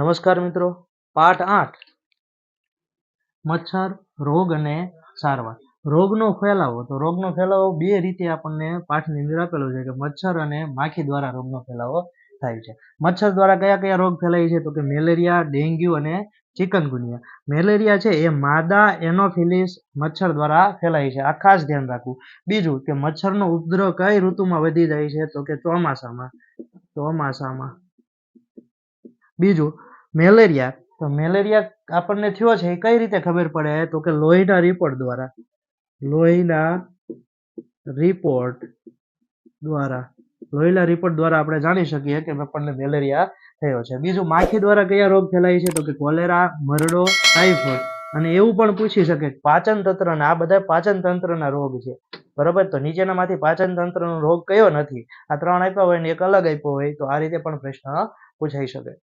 નમસ્કાર મિત્રો, પાઠ આઠ. મચ્છર, રોગ અને સારવાર. રોગનો ફેલાવો, તો રોગનો ફેલાવો બે રીતે આપણને પાઠની અંદર આપેલો છે કે મચ્છર અને માખી દ્વારા રોગનો ફેલાવો થાય છે. મચ્છર દ્વારા કયા કયા રોગ ફેલાય છે? તો કે મેલેરિયા, ડેન્ગ્યુ અને ચિકનગુનિયા. મેલેરિયા છે એ માદા એનોફિલિસ મચ્છર દ્વારા ફેલાય છે. આ ખાસ ધ્યાન રાખવું. બીજું કે મચ્છરનો ઉપદ્રવ કઈ ઋતુમાં વધી જાય છે? તો કે ચોમાસામાં. ચોમાસામાં. બીજું, મેલેરિયા. તો મેલેરિયા આપણને થયો છે, એ કઈ રીતે ખબર પડે? તો કે લોહીના રિપોર્ટ દ્વારા. લોહીના રિપોર્ટ દ્વારા. લોહીના રિપોર્ટ દ્વારા આપણે જાણી શકીએ કે આપણને મેલેરિયા થયો છે. બીજું, માખી દ્વારા કયા રોગ ફેલાય છે? તો કે કોલેરા, મરડો ટાઇફોઇડ અને એવું પણ પૂછી શકે પાચન તંત્રના આ બધા પાચન તંત્રના રોગ છે. બરોબર? તો નીચેનામાંથી પાચન તંત્રનો રોગ કયો નથી? આ ત્રણ આપ્યા હોય ને એક અલગ આપ્યો હોય, તો આ રીતે પણ પ્રશ્ન પૂછાઈ શકે.